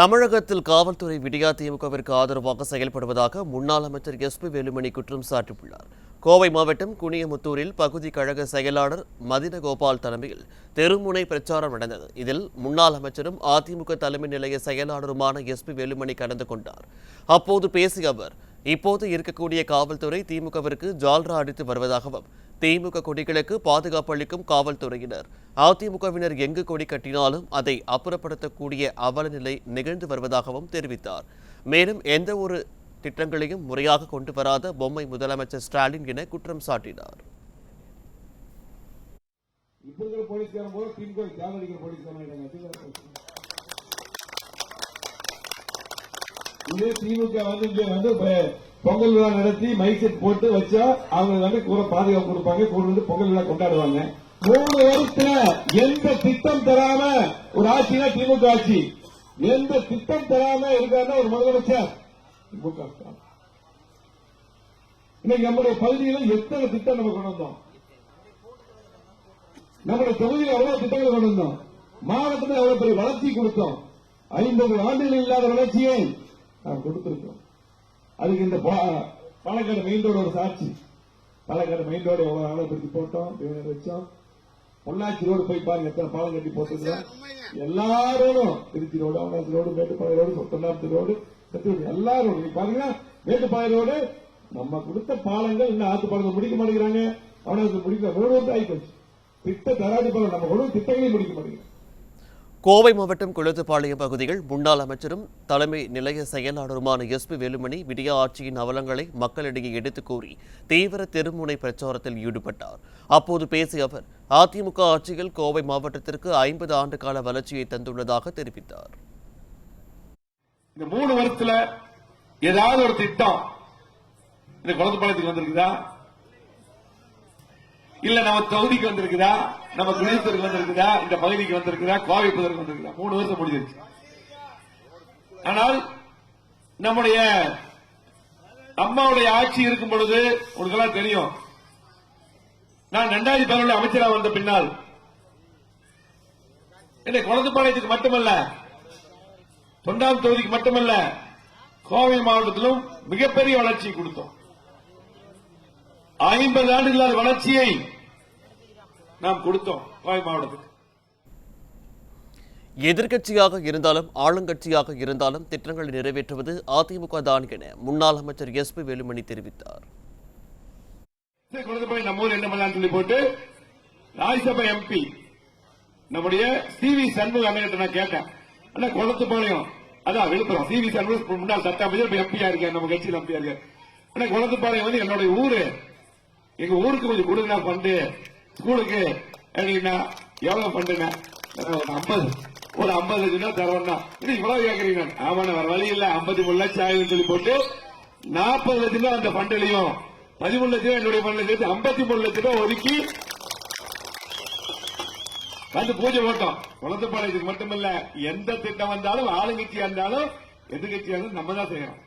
தமிழகத்தில் காவல்துறை விடியா திமுகவிற்கு ஆதரவாக செயல்படுவதாக முன்னாள் அமைச்சர் எஸ் பி வேலுமணி குற்றம் சாட்டியுள்ளார். கோவை மாவட்டம் குனியமுத்தூரில் பகுதி கழக செயலாளர் மதின கோபால் தலைமையில் தெருமுனை பிரச்சாரம் நடந்தது. இதில் முன்னாள் அமைச்சரும் அதிமுக தலைமை நிலைய செயலாளருமான எஸ் பி வேலுமணி கலந்து கொண்டார். அப்போது பேசிய அவர் இப்போது இருக்கக்கூடிய காவல்துறை திமுகவிற்கு ஜால்ரா அடித்து வருவதாகவும் திமுக கொடிகளுக்கு பாதுகாப்பு அளிக்கும் காவல்துறையினர். அதிமுகவினர் எங்கு கொடி கட்டினாலும் அதை அப்புறப்படுத்தக்கூடிய அவல நிலை நிகழ்ந்து வருவதாகவும் தெரிவித்தார். மேலும் எந்த ஒரு திட்டங்களையும் முறையாக கொண்டு வராத பொம்மை முதலமைச்சர் ஸ்டாலின் என குற்றம் சாட்டினார். திமுக வந்து வந்து பொங்கல் விழா நடத்தி மைக் செட் போட்டு வச்சா அவங்க வந்து கூட பாதுகாப்பு கொடுப்பாங்க கூட வந்து பொங்கல் விழா கொண்டாடுவாங்க. மூணு வருஷத்துல எந்த திட்டம் தராம ஒரு ஆட்சினா திமுக ஆட்சி? எந்த திட்டம் தராம இருக்காருன்னா ஒரு முதலமைச்சர்? திமுக இன்னைக்கு நம்முடைய பகுதியில எத்தனை திட்டம் நம்ம கொண்டு வந்தோம்? நம்முடைய தொகுதியில் எவ்வளவு திட்டங்கள் கொண்டு வந்தோம்? மாவட்டத்தில் எவ்வளவு பெரிய வளர்ச்சி கொடுத்தோம்? ஐம்பது ஆண்டுகள் இல்லாத வளர்ச்சியை நாம் கொடுத்திருக்கோம் அதுக்கு இந்த பாலக்காடு மெயின் ரோடு ஒரு சாட்சி. பாலக்காடு மெயின் ரோடு எவ்வளவு ஆழப்படுத்தி போட்டோம் வச்சோம். பொள்ளாச்சி ரோடு போய் பாருங்க எத்தனை பாலம் கட்டி போட்டிருந்தோம் எல்லா ரோடும் திருச்சி ரோடு அவனாசி ரோடு மேட்டுப்பாளைய ரோடு தொண்டாபுரம் ரோடு சத்தியவதி எல்லா ரோடு நீங்க பாருங்க மேட்டுப்பாளைய ரோடு நம்ம கொடுத்த பாலங்கள் இன்னும் ஆத்து பாலங்கள் முடிக்க மாட்டேங்கிறாங்க. அவனாசி முடிக்க ரோடு வந்து ஆயிப்போச்சு. திட்ட தராதி பாலம் நம்ம வந்து திட்டங்களையும் முடிக்க மாட்டேங்கிறோம் கோவை மாவட்டம் குளத்துப்பாளையம் பகுதியில் முன்னாள் அமைச்சரும் தலைமை நிலைய செயலாளருமான எஸ் பி வேலுமணி விடியா ஆட்சியின் அவலங்களை மக்களிடையே எடுத்துக் கூறி தீவிர தெருமுனை பிரச்சாரத்தில் ஈடுபட்டார். அப்போது பேசிய அவர் அதிமுக ஆட்சியில் கோவை மாவட்டத்திற்கு ஐம்பது ஆண்டு கால வளர்ச்சியை தந்துள்ளதாக தெரிவித்தார். இந்த மூணு வருஷத்துல ஏதாவது ஒரு திட்டம் இந்த குளத்துப்பாளையத்துக்கு வந்திருக்குதா? இல்ல நம்ம தொகுதிக்கு வந்திருக்குதா? நம்ம குடியரசுக்கு வந்திருக்குதா? இந்த பகுதிக்கு வந்திருக்குதா? கோவை புதருக்கு வந்திருக்குதா? மூணு வருஷம் முடிஞ்சிருச்சு. ஆனால் நம்முடைய அம்மாவுடைய ஆட்சி இருக்கும் பொழுது உங்களுக்கெல்லாம் தெரியும். நான் ரெண்டாயிரத்தி பதினொன்று அமைச்சராக வந்த பின்னால் என்ன குளத்துப்பாளையத்துக்கு மட்டுமல்ல தொண்டாம் தொகுதிக்கு மட்டுமல்ல கோவை மாவட்டத்திலும் மிகப்பெரிய வளர்ச்சி கொடுத்தோம். ஐம்பது ஆண்டுகளான வளர்ச்சியை நாம் கொடுத்தோம் கோவை மாவட்டத்துக்கு. எதிர்க்கட்சியாக இருந்தாலும் ஆளுங்கட்சியாக இருந்தாலும் திட்டங்களை நிறைவேற்றுவது அதிமுக தான் என முன்னாள் அமைச்சர் எஸ் பி வேலுமணி தெரிவித்தார். நம்ம ஊர் என்ன பண்ணலாம்னு சொல்லி போட்டு ராஜ்யசபா எம்பி நம்முடைய சி வி சண்முக அண்ணன் நான் கேட்டேன். அண்ணா குளத்துப்பாளையம் அதான் விழுப்புரம். சி வி சண்முக முன்னாள் சட்ட அமைச்சர் எம்பியா இருக்கேன் நம்ம கட்சியில் எம்பியா இருக்கேன் குளத்துப்பாளையம் வந்து என்னுடைய ஊரு. எங்க ஊருக்கு கொஞ்சம் கொடுங்க ஃபண்டு ஸ்கூலுக்கு அப்படின்னா எவ்வளவு ஃபண்டுங்க ஒரு ஐம்பது. ஒரு ஐம்பது லட்சம் தரவண்ணா இது இவ்வளவு கேட்கறீங்க ஆமாண்ணா வேற வழி இல்ல. ஐம்பத்தி மூணு லட்சம் ஆயிரம் சொல்லி போட்டு நாற்பது லட்சம் ரூபாய் அந்த ஃபண்ட்லயும் பதிமூணு லட்சம் என்னுடைய ஃபண்ட்ல சேர்த்து ஐம்பத்தி மூணு லட்சம் ரூபாய் ஒதுக்கி வந்து பூஜை போட்டோம். குழந்தைப்பாளையத்துக்கு மட்டுமல்ல எந்த திட்டம் வந்தாலும் ஆளுங்கட்சியா இருந்தாலும் எதிர்கட்சியா இருந்தாலும் நம்ம தான் செய்யணும்.